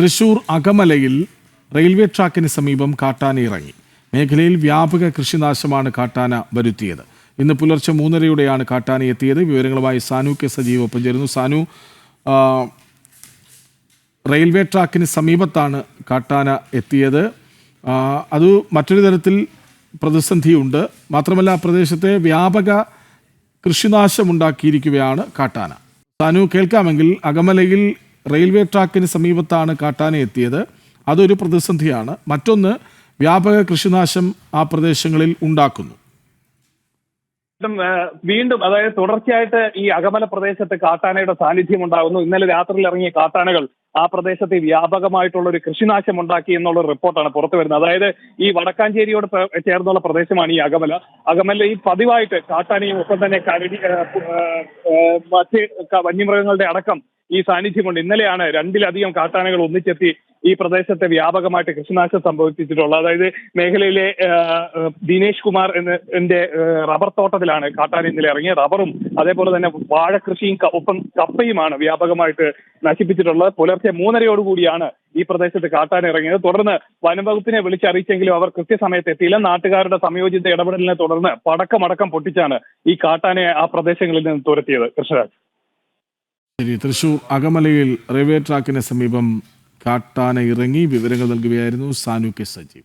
Thrissur അകമലയിൽ railway ട്രാക്കിന് സമീപം കാട്ടാന ഇറങ്ങി. മേഖലയിൽ വ്യാപക കൃഷിനാശമാണ് കാട്ടാന വരുത്തിയത്. ഇന്ന് പുലർച്ചെ മൂന്നരയോടെയാണ് കാട്ടാന എത്തിയത്. വിവരങ്ങളുമായി സാനു കെ സജീവ് ഒപ്പം ചേരുന്നു. സാനു റെയിൽവേ ട്രാക്കിന് സമീപത്താണ് കാട്ടാന എത്തിയത്. അത് മറ്റൊരു തരത്തിൽ പ്രതിസന്ധിയുണ്ട്. മാത്രമല്ല പ്രദേശത്തെ വ്യാപക കൃഷിനാശമുണ്ടാക്കിയിരിക്കുകയാണ് കാട്ടാന. സാനു കേൾക്കാമെങ്കിൽ അകമലയിൽ റെയിൽവേ ട്രാക്കിന് സമീപത്താണ് കാട്ടാന എത്തിയത്. അതൊരു പ്രതിസന്ധിയാണ്. മറ്റൊന്ന് വ്യാപക കൃഷിനാശം ആ പ്രദേശങ്ങളിൽ ഉണ്ടാക്കുന്നു. വീണ്ടും, അതായത് തുടർച്ചയായിട്ട് ഈ അകമല പ്രദേശത്ത് കാട്ടാനയുടെ സാന്നിധ്യം ഉണ്ടാകുന്നു. ഇന്നലെ രാത്രിയിൽ ഇറങ്ങിയ കാട്ടാനകൾ ആ പ്രദേശത്ത് വ്യാപകമായിട്ടുള്ള ഒരു കൃഷിനാശം ഉണ്ടാക്കി എന്നുള്ള റിപ്പോർട്ടാണ് പുറത്തു വരുന്നത്. അതായത് ഈ വടക്കാഞ്ചേരിയോട് ചേർന്നുള്ള പ്രദേശമാണ് ഈ അകമല. അകമല ഈ പതിവായിട്ട് കാട്ടാനയും ഒപ്പം തന്നെ കരടി മറ്റ് വന്യമൃഗങ്ങളുടെ അടക്കം ഈ സാന്നിധ്യം കൊണ്ട് ഇന്നലെയാണ് രണ്ടിലധികം കാട്ടാനകൾ ഒന്നിച്ചെത്തി ഈ പ്രദേശത്തെ വ്യാപകമായിട്ട് കൃഷിനാശം സംഭവിപ്പിച്ചിട്ടുള്ളത് അതായത് മേഖലയിലെ ദിനേശ് കുമാർ എന്റെ റബ്ബർ തോട്ടത്തിലാണ് കാട്ടാന ഇന്നലെ ഇറങ്ങിയ റബ്ബറും അതേപോലെ തന്നെ വാഴ കൃഷിയും ഒപ്പം കപ്പയുമാണ് വ്യാപകമായിട്ട് നശിപ്പിച്ചിട്ടുള്ളത്. പുലർച്ചെ മൂന്നരയോടുകൂടിയാണ് ഈ പ്രദേശത്ത് കാട്ടാന ഇറങ്ങിയത്. തുടർന്ന് വനംവകുപ്പിനെ വിളിച്ചറിയിച്ചെങ്കിലും അവർ കൃത്യസമയത്ത് എത്തിയില്ല. നാട്ടുകാരുടെ സംയോജിത ഇടപെടലിനെ തുടർന്ന് പടക്കമടക്കം പൊട്ടിച്ചാണ് ഈ കാട്ടാനയെ ആ പ്രദേശങ്ങളിൽ നിന്ന് തുരത്തിയത്. കൃഷ്ണരാജ്. ശരി തൃശൂർ അകമലയിൽ റെയിൽവേ ട്രാക്കിന് സമീപം കാട്ടാന ഇറങ്ങി വിവരങ്ങൾ നൽകുകയായിരുന്നു സാനു കെ സജീവ്.